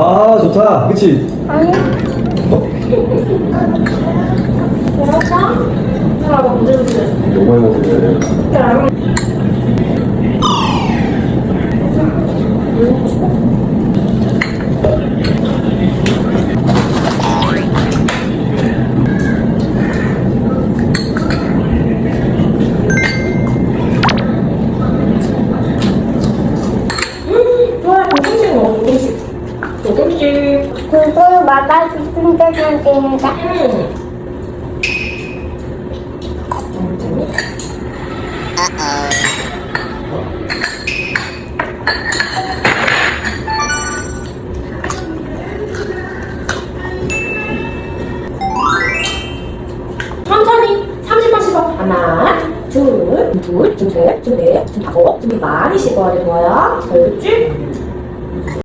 아 좋다 그치? 아니. 먹었어? 하나가 문제인데. 너무 많이 먹었 마가 싶은데 되니까. 음. 천천히 30번 씹어 하나 둘둘 지금 셋 지금 넷 지금 다섯 지금 많이 씹어야 돼 좋아요 알겠지?